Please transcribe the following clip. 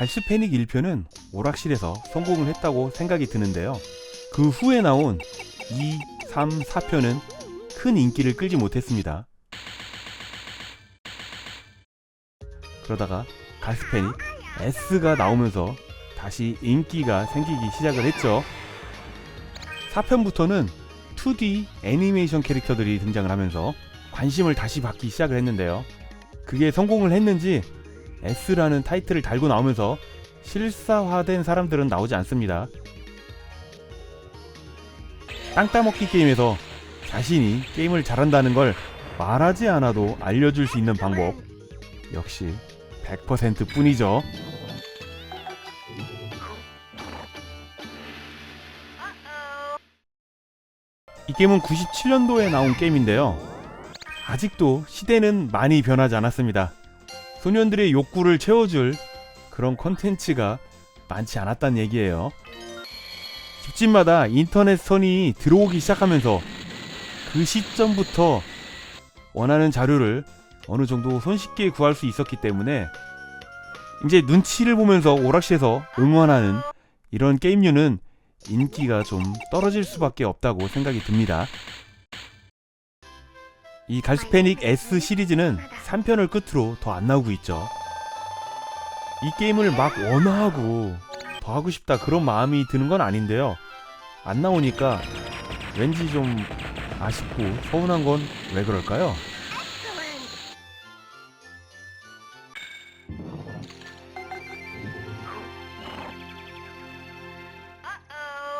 갈스페닉 1편은 오락실에서 성공을 했다고 생각이 드는데요. 그 후에 나온 2, 3, 4편은 큰 인기를 끌지 못했습니다. 그러다가 갈스페닉 S가 나오면서 다시 인기가 생기기 시작을 했죠. 4편부터는 2D 애니메이션 캐릭터들이 등장을 하면서 관심을 다시 받기 시작을 했는데요. 그게 성공을 했는지 S라는 타이틀을 달고 나오면서 실사화된 사람들은 나오지 않습니다. 땅 따먹기 게임에서 자신이 게임을 잘한다는 걸 말하지 않아도 알려줄 수 있는 방법 역시 100% 뿐이죠. 이 게임은 97년도에 나온 게임인데요. 아직도 시대는 많이 변하지 않았습니다. 소년들의 욕구를 채워줄 그런 컨텐츠가 많지 않았다는 얘기예요. 집집마다 인터넷 선이 들어오기 시작하면서 그 시점부터 원하는 자료를 어느 정도 손쉽게 구할 수 있었기 때문에 이제 눈치를 보면서 오락실에서 응원하는 이런 게임류는 인기가 좀 떨어질 수밖에 없다고 생각이 듭니다. 이 갈스페닉 S 시리즈는 3편을 끝으로 더 안 나오고 있죠. 이 게임을 막 원하고 더 하고 싶다 그런 마음이 드는 건 아닌데요. 안 나오니까 왠지 좀 아쉽고 서운한 건 왜 그럴까요?